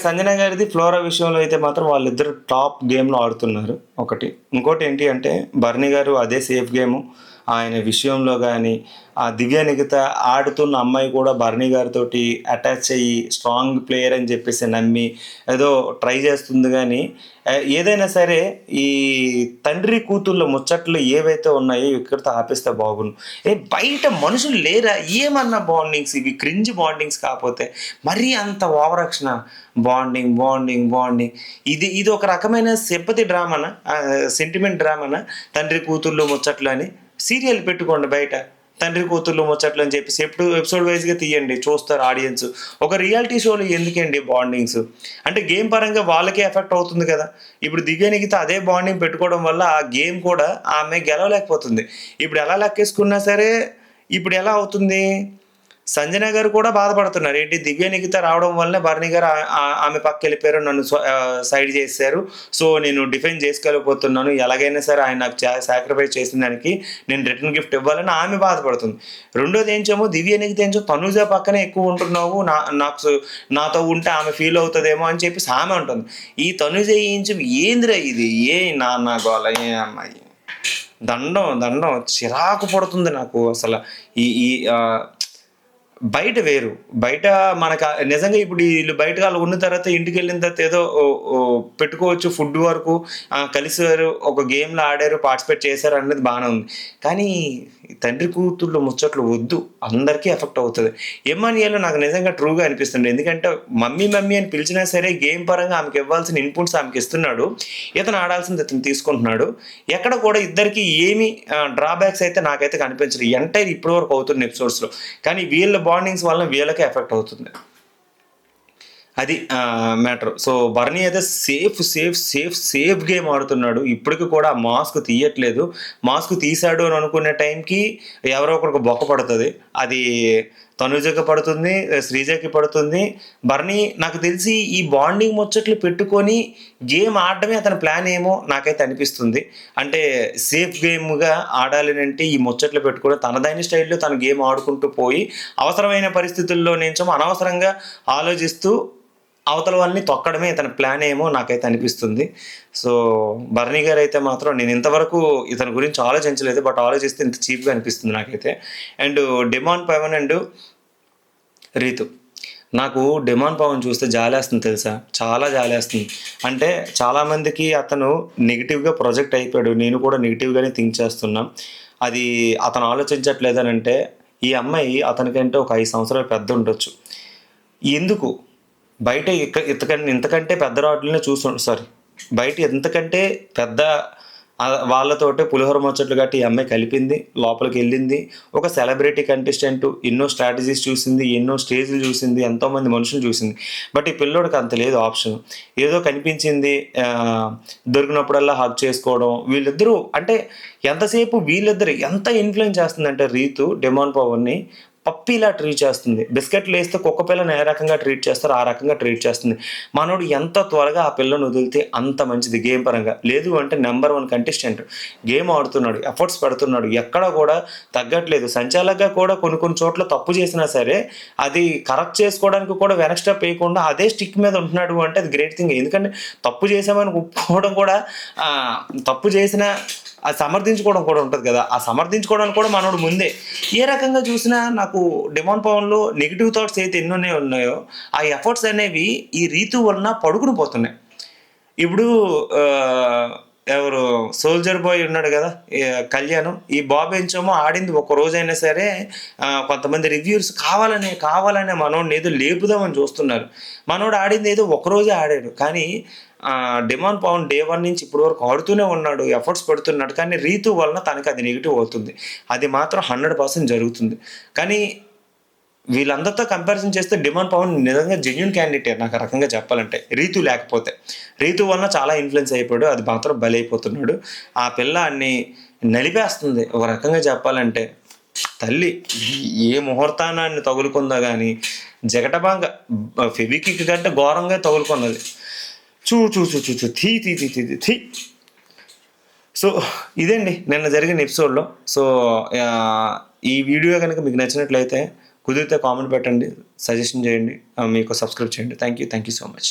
సంజన గారిది ఫ్లోరా విషయంలో అయితే మాత్రం వాళ్ళిద్దరు టాప్ గేమ్లో ఆడుతున్నారు. ఒకటి. ఇంకోటి ఏంటి అంటే బర్నీ గారు అదే సేఫ్ గేము. ఆయన విషయంలో కానీ ఆ దివ్య నిగత ఆడుతున్న అమ్మాయి కూడా బర్నీ గారితో అటాచ్ అయ్యి స్ట్రాంగ్ ప్లేయర్ అని చెప్పేసి నమ్మి ఏదో ట్రై చేస్తుంది కానీ ఏదైనా సరే ఈ తండ్రి కూతుళ్ళ ముచ్చట్లు ఏవైతే ఉన్నాయో ఇక్కడితో ఆపేస్తే బాగుండు. ఏ బయట మనుషులు లేరా? ఏమన్నా బాండింగ్స్? ఇవి క్రింజ్ బాండింగ్స్ కాకపోతే మరీ అంత ఓవరాక్షన్ బాండింగ్ బాండింగ్ బాండింగ్. ఇది ఇది ఒక రకమైన సింపతి డ్రామానా? సెంటిమెంట్ డ్రామానా? తండ్రి కూతుళ్ళు ముచ్చట్లు అని సీరియల్ పెట్టుకోండి బయట. తండ్రి కూతుర్లు ముచ్చట్లు అని చెప్పేసి ఎప్పుడు ఎపిసోడ్ వైజ్గా తీయండి చూస్తారు ఆడియన్స్ ఒక రియాలిటీ షోలో ఎందుకండి బాండింగ్స్ అంటే గేమ్ పరంగా వాళ్ళకే ఎఫెక్ట్ అవుతుంది కదా. ఇప్పుడు దివ్య అదే బాండింగ్ పెట్టుకోవడం వల్ల ఆ గేమ్ కూడా ఆమె గెలవలేకపోతుంది. ఇప్పుడు ఎలా లెక్కేసుకున్నా సరే ఇప్పుడు ఎలా అవుతుంది? సంజన గారు కూడా బాధపడుతున్నారు. ఏంటి? దివ్య నిఖిత రావడం వల్లనే భరణి గారు ఆమె పక్క వెళ్ళిపోయారు నన్ను సైడ్ చేశారు. సో నేను డిఫెండ్ చేసుకోలేకపోతున్నాను. ఎలాగైనా సరే ఆయన నాకు సాక్రిఫైస్ చేసిన దానికి నేను రిటర్న్ గిఫ్ట్ ఇవ్వాలని ఆమె బాధపడుతుంది. రెండోది ఏంచేమో దివ్య నిఖిత ఏంచో తనుజ పక్కనే ఎక్కువ ఉంటున్నావు నా నాకు నాతో ఉంటే ఆమె ఫీల్ అవుతుందేమో అని చెప్పేసి ఆమె ఉంటుంది ఈ తనుజ ఏంచం ఏందిరా ఇది? ఏ నాన్న గోల ఏ అమ్మాయి? దండం దండం చిరాకు పడుతుంది నాకు అసలు. ఈ ఈ బయట వేరు. బయట మనకు నిజంగా ఇప్పుడు వీళ్ళు బయట వాళ్ళు ఉన్న తర్వాత ఇంటికి వెళ్ళిన తర్వాత ఏదో పెట్టుకోవచ్చు ఫుడ్ వరకు. ఆ, కలిసారు ఒక గేమ్లో ఆడారు పార్టిసిపేట్ చేశారు అనేది బాగానే ఉంది. కానీ తండ్రి కూతుళ్ళు ముచ్చట్లు వద్దు. అందరికీ ఎఫెక్ట్ అవుతుంది. ఎమ్మానియాలో నాకు నిజంగా ట్రూగా అనిపిస్తుంది ఎందుకంటే మమ్మీ మమ్మీ అని పిలిచినా సరే గేమ్ పరంగా ఆమెకి ఇవ్వాల్సిన ఇన్పుట్స్ ఆమెకి ఇస్తున్నాడు. ఇతను ఆడాల్సింది ఇతను తీసుకుంటున్నాడు. ఎక్కడ కూడా ఇద్దరికి ఏమి డ్రాబ్యాక్స్ అయితే నాకైతే కనిపించదు. ఎంటైర్ ఇప్పటి వరకు అవుతున్న ఎపిసోడ్స్లో. కానీ వీళ్ళ బాండింగ్స్ వల్ల వీళ్ళకే ఎఫెక్ట్ అవుతుంది. అది మ్యాటర్ సో బర్నీ అయితే safe safe safe safe game ఆడుతున్నాడు. ఇప్పటికి కూడా మాస్క్ తీయట్లేదు. మాస్క్ తీశాడు అని అనుకునే టైంకి ఎవరో ఒకరికి బొక్క పడుతుంది. అది తనుజకి పడుతుంది శ్రీజకి పడుతుంది. బర్నీ నాకు తెలిసి ఈ బాండింగ్ ముచ్చట్లు పెట్టుకొని గేమ్ ఆడడమే అతని ప్లాన్ ఏమో నాకైతే అనిపిస్తుంది. అంటే సేఫ్ గేమ్గా ఆడాలి అంటే ఈ ముచ్చట్లు పెట్టుకొని తనదైన స్టైల్లో తన గేమ్ ఆడుకుంటూ పోయి అవసరమైన పరిస్థితుల్లో నుంచో అనవసరంగా ఆలోచిస్తూ అవతల వాళ్ళని తొక్కడమే ఇతని ప్లాన్ ఏమో నాకైతే అనిపిస్తుంది. సో బర్నీ గారు అయితే మాత్రం నేను ఇంతవరకు ఇతని గురించి ఆలోచించలేదు బట్ ఆలోచిస్తే ఇంత చీప్గా అనిపిస్తుంది నాకైతే. And demon Pavan and Rithu. నాకు డిమాండ్ పవన్ చూస్తే జాలేస్తుంది తెలుసా? చాలా జాలేస్తుంది. అంటే చాలామందికి అతను నెగిటివ్గా ప్రొజెక్ట్ అయిపోయాడు. నేను కూడా నెగిటివ్గానే థింక్ చేస్తున్నా. అది అతను ఆలోచించట్లేదనంటే ఈ అమ్మాయి అతనికంటే ఒక ఐదు సంవత్సరాలు పెద్ద ఉండొచ్చు. ఎందుకు? బయట ఇక ఇంతకంటే ఇంతకంటే పెద్ద రాడ్లనే చూసు సారీ బయట ఎంతకంటే పెద్ద వాళ్ళతోటే పులిహోర ముచ్చట్లు గట్టి ఈ అమ్మాయి కలిపింది లోపలికి వెళ్ళింది. ఒక సెలబ్రిటీ కంటెస్టెంట్ ఎన్నో స్ట్రాటజీస్ చూసింది ఎన్నో స్టేజ్లు చూసింది ఎంతోమంది మనుషులు చూసింది. బట్ ఈ పిల్లోడికి అంత లేదు ఆప్షన్. ఏదో కనిపించింది దొరికినప్పుడల్లా హక్ చేసుకోవడం. వీళ్ళిద్దరూ అంటే ఎంతసేపు వీళ్ళిద్దరు ఎంత ఇన్ఫ్లుయెన్స్ చేస్తుందంటే రీతు డెమాన్ పవర్ని పప్పీలా ట్రీట్ చేస్తుంది. బిస్కెట్లు వేస్తే కుక్క పిల్లని ఏ రకంగా ట్రీట్ చేస్తారో ఆ రకంగా ట్రీట్ చేస్తుంది. మనోడు ఎంత త్వరగా ఆ పిల్లను వదిలితే అంత మంచిది గేమ్ పరంగా. లేదు అంటే నెంబర్ వన్ కంటెస్టెంట్ గేమ్ ఆడుతున్నాడు ఎఫర్ట్స్ పెడుతున్నాడు. ఎక్కడ కూడా తగ్గట్లేదు. సంచాలకగా కూడా కొన్ని కొన్ని చోట్ల తప్పు చేసినా సరే అది కరెక్ట్ చేసుకోవడానికి కూడా వెనక్ స్టెప్ వేయకుండా అదే స్టిక్ మీద ఉంటున్నాడు అంటే అది గ్రేట్ థింగ్ ఎందుకంటే తప్పు చేసామని ఒప్పుకోవడం కూడా తప్పు చేసిన అది సమర్థించుకోవడం కూడా ఉంటుంది కదా. ఆ సమర్థించుకోవడానికి కూడా మనోడు ముందే. ఏ రకంగా చూసినా నాకు డిమాండ్ పవన్లో నెగిటివ్ థాట్స్ అయితే ఎన్నో ఉన్నాయో ఆ ఎఫర్ట్స్ అనేవి ఈ రీతు వలన పడుకుని పోతున్నాయి. ఇప్పుడు ఎవరు సోల్జర్ బాయ్ ఉన్నాడు కదా కళ్యాణం కళ్యాణ్. ఈ బాబు ఎంచోమో ఆడింది. ఒక రోజైనా సరే కొంతమంది రివ్యూస్ కావాలనే కావాలనే మనోడిని ఏదో లేపుదామని చూస్తున్నారు. మనోడు ఆడింది ఏదో ఒక రోజే ఆడాడు. కానీ డిమాన్ డిమాండ్ పవన్ డే వన్ నుంచి ఇప్పటి వరకు ఆడుతూనే ఉన్నాడు. ఎఫర్ట్స్ పెడుతున్నాడు. కానీ రీతు వలన తనకి అది నెగిటివ్ అవుతుంది. అది మాత్రం హండ్రెడ్ పర్సెంట్ జరుగుతుంది. కానీ వీళ్ళందరితో కంపారిజన్ చేస్తే డిమాండ్ పవన్ నిజంగా జెన్యున్ క్యాండిడేట్ నాకు రకంగా చెప్పాలంటే. రీతు లేకపోతే. రీతు వలన చాలా ఇన్ఫ్లుయెన్స్ అయిపోయాడు అది మాత్రం బలైపోతున్నాడు. ఆ పిల్ల అన్ని నలిపేస్తుంది. ఒక రకంగా చెప్పాలంటే తల్లి ఏ ముహూర్తానాన్ని తగులుకుందా కానీ జగటబాంగ ఫెవికిక్ కంటే ఘోరంగా తగులుకున్నది చూ చూ చూ చూ చూ థీ థీ థీ థీ థీ సో ఇదండి నిన్న జరిగిన ఎపిసోడ్లో సో ఈ వీడియో కనుక మీకు నచ్చినట్లయితే కుదిరితే కామెంట్ పెట్టండి సజెషన్ చేయండి మీకు సబ్స్క్రైబ్ చేయండి. Thank you thank you so much